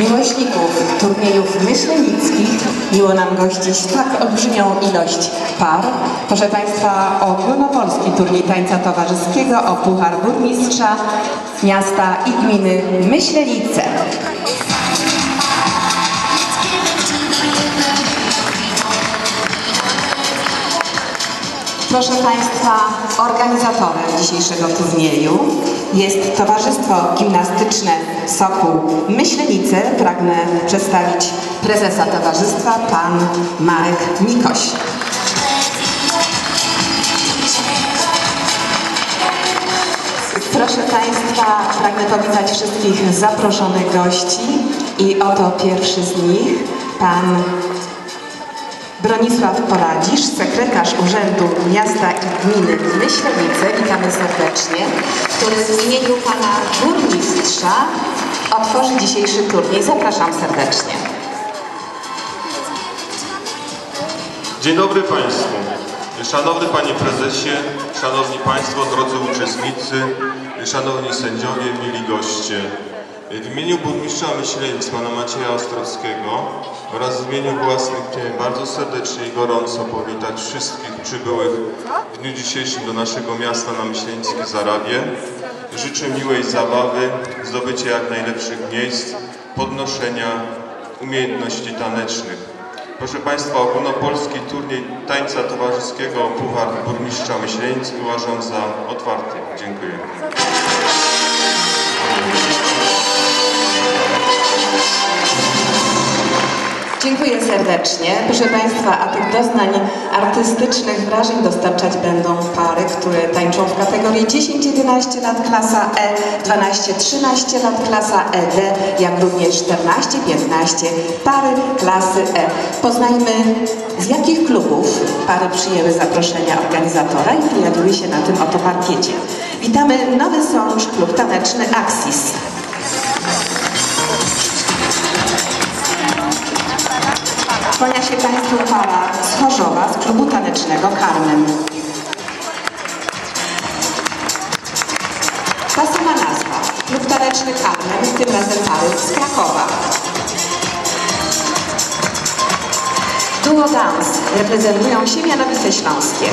miłośników turniejów myślenickich. Miło nam gościć tak olbrzymią ilość par. Proszę Państwa, ogólnopolski turniej tańca towarzyskiego o Puchar Burmistrza miasta i gminy Myślenice. Proszę Państwa, organizatorem dzisiejszego turnieju jest Towarzystwo Gimnastyczne Sokół Myślenice. Pragnę przedstawić prezesa towarzystwa, pan Marek Mikoś. Proszę Państwa, pragnę powitać wszystkich zaproszonych gości i oto pierwszy z nich, pan Bronisław Poradzisz, sekretarz Urzędu Miasta i Gminy Myślenice, witamy serdecznie, który w imieniu pana burmistrza otworzy dzisiejszy turniej. Zapraszam serdecznie. Dzień dobry Państwu. Szanowny Panie Prezesie, Szanowni Państwo, drodzy uczestnicy, Szanowni Sędziowie, mili goście. W imieniu burmistrza Myślenic, Pana Macieja Ostrowskiego oraz w imieniu własnych chciałem bardzo serdecznie i gorąco powitać wszystkich przybyłych w dniu dzisiejszym do naszego miasta na Myślenickie Zarabie. Życzę miłej zabawy, zdobycia jak najlepszych miejsc, podnoszenia umiejętności tanecznych. Proszę Państwa, ogólnopolski turniej tańca towarzyskiego Puchar Burmistrza Myślenic uważam za otwarty. Dziękuję. Dziękuję serdecznie. Proszę Państwa, a tych doznań artystycznych wrażeń dostarczać będą pary, które tańczą w kategorii 10-11 lat klasa E, 12-13 lat klasa ED, jak również 14-15 pary klasy E. Poznajmy z jakich klubów pary przyjęły zaproszenia organizatora i pojawiły się na tym oto parkiecie. Witamy Nowy Sącz, klub taneczny Axis. Kłania się Państwu para z Chorzowa, z klubu tanecznego Carmen. Ta sama nazwa, klub taneczny Carmen, tym razem pary z Krakowa. Duo Dance reprezentują Siemianowice Śląskie.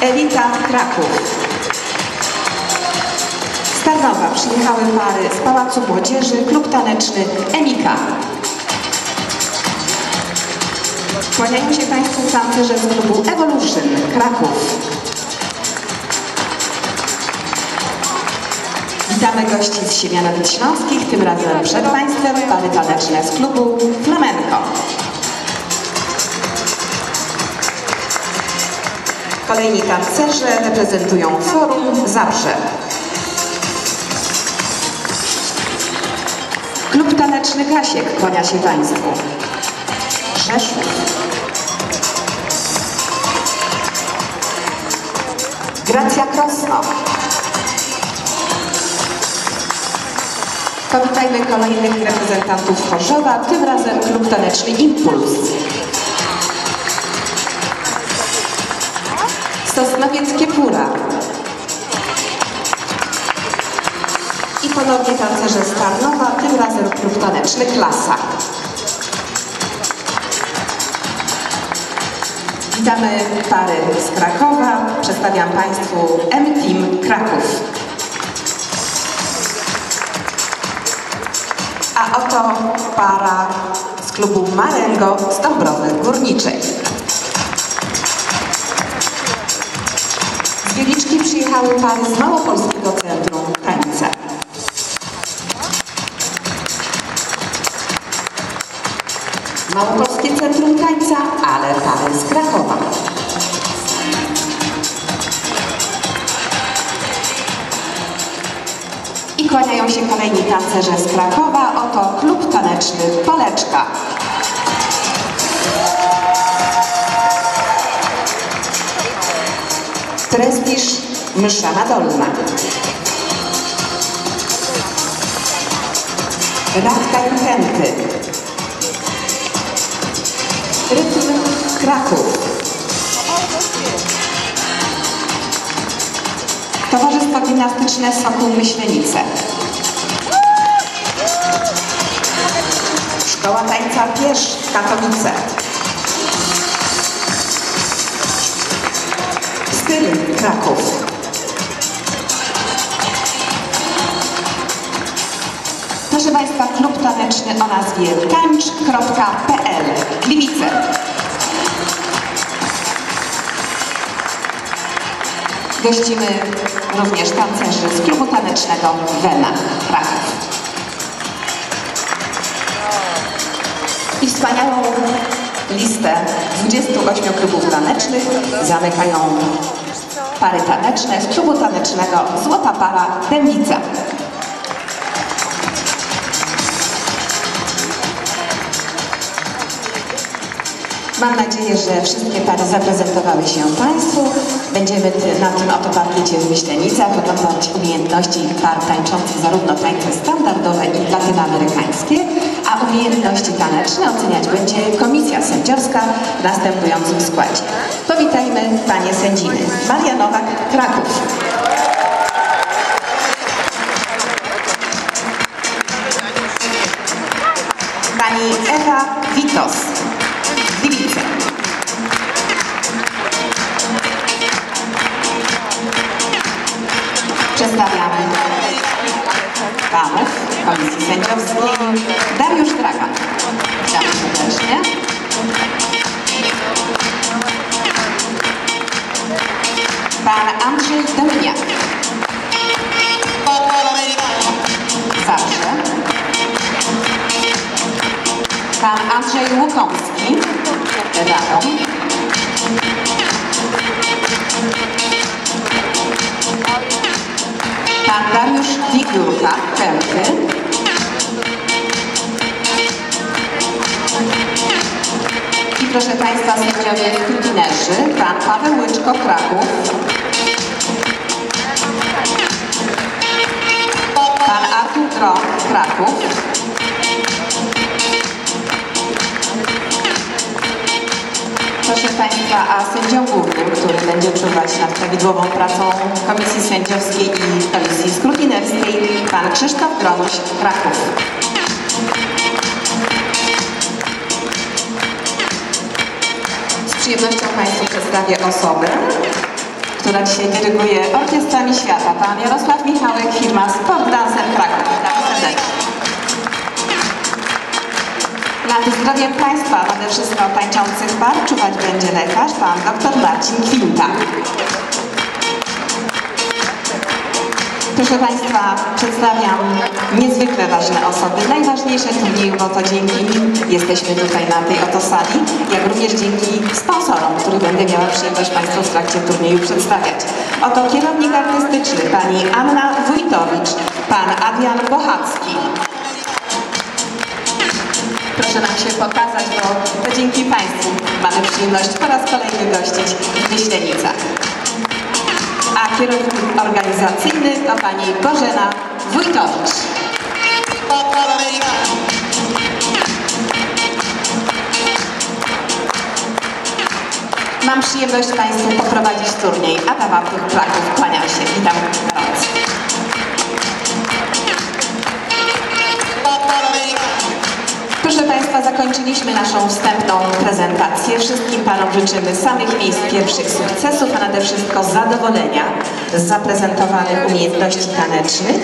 Elita Kraków. Z Tarnowa przyjechały pary z Pałacu Młodzieży, klub taneczny Emika. Kłaniają się Państwu tancerze z klubu Evolution Kraków. Witamy gości z Siemianowic Śląskich, tym razem przed Państwem pary taneczne z klubu Flamenco. Kolejni tancerze reprezentują Forum Zabrze. Taneczny Kasiek kłania się Państwu. Rzeszów. Gracja Krosno. Powitajmy kolejnych reprezentantów Chorzowa, tym razem klub taneczny Impuls. Sosnowiec Kiepura. Ponownie tancerze z tym razem klub taneczny Klasa. Witamy pary z Krakowa. Przedstawiam Państwu M-Team Kraków. A oto para z klubu Marengo z Dąbrowy Górniczej. Z Wieliczki przyjechały pary z Małopolskiego Centrum kłaniają się kolejni tancerze z Krakowa. Oto klub taneczny Poleczka. Prestiż Mszana Dolna. Radka Intenty. Rytm Kraków. Towarzystwo Gimnastyczne Sokół Myślenice. Szkoła Tańca Pierz Katowice. Styl Kraków. Proszę Państwa, klub taneczny o nazwie tańcz.pl Gliwice. Gościmy również tancerzy z klubu tanecznego Wena Kraków. I wspaniałą listę 28 klubów tanecznych zamykają pary taneczne z klubu tanecznego Złota Para Dębica. Mam nadzieję, że wszystkie pary zaprezentowały się Państwu. Będziemy na tym oto parkiecie w Myślenicach oglądać umiejętności par tańczących zarówno tańce standardowe i latynoamerykańskie, a umiejętności taneczne oceniać będzie komisja sędziowska w następującym składzie. Powitajmy Panie sędziny. Maria Nowak, Kraków. Pani Ewa Witos, Przedstawiamy panów Komisji Sędziowskiej Dariusz Dragan. Witam serdecznie. Pan Andrzej Dolniak. Zawsze. Pan Andrzej Łukomski, Radom. Pan Dariusz Wigurka, Kępy. I proszę Państwa, sędziowie skrutynerzy, Pan Paweł Łyczko, Kraków. Pan Artur Grąb, Kraków. Proszę Państwa, a sędzią głównym, który będzie czuwać nad prawidłową pracą Komisji Sędziowskiej i Komisji Skrutynerskiej, Pan Krzysztof Gronuś, Kraków. Z przyjemnością Państwu przedstawię osobę, która dzisiaj dyryguje Orkiestrami Świata. Pan Jarosław Michałek, firma Sport Dancer Kraków. Witam serdecznie. Nad zdrowiem Państwa, nade wszystko tańczących par, czuwać będzie lekarz, pan dr Marcin Kwinta. Proszę Państwa, przedstawiam niezwykle ważne osoby, najważniejsze turnieju, bo to dzięki nim jesteśmy tutaj na tej oto sali, jak również dzięki sponsorom, których będę miała przyjemność Państwu w trakcie turnieju przedstawiać. Oto kierownik artystyczny, pani Anna Wójtowicz, pan Adrian Bochacki, Proszę nam się pokazać, bo to dzięki Państwu mamy przyjemność po raz kolejny gościć w Myślenicach. A kierownik organizacyjny to Pani Bożena Wójtowicz. Mam przyjemność Państwu poprowadzić turniej. Adam Artur Kraków, kłaniam się. Witam gorąco. Proszę Państwa, zakończyliśmy naszą wstępną prezentację. Wszystkim Panom życzymy samych miejsc pierwszych sukcesów, a nade wszystko zadowolenia z zaprezentowanych umiejętności tanecznych.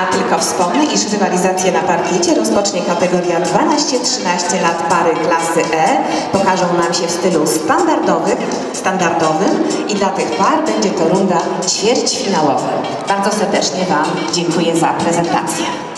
A tylko wspomnę, iż rywalizację na parkiecie rozpocznie kategoria 12-13 lat pary klasy E. Pokażą nam się w stylu standardowym, standardowym i dla tych par będzie to runda ćwierćfinałowa. Bardzo serdecznie Wam dziękuję za prezentację.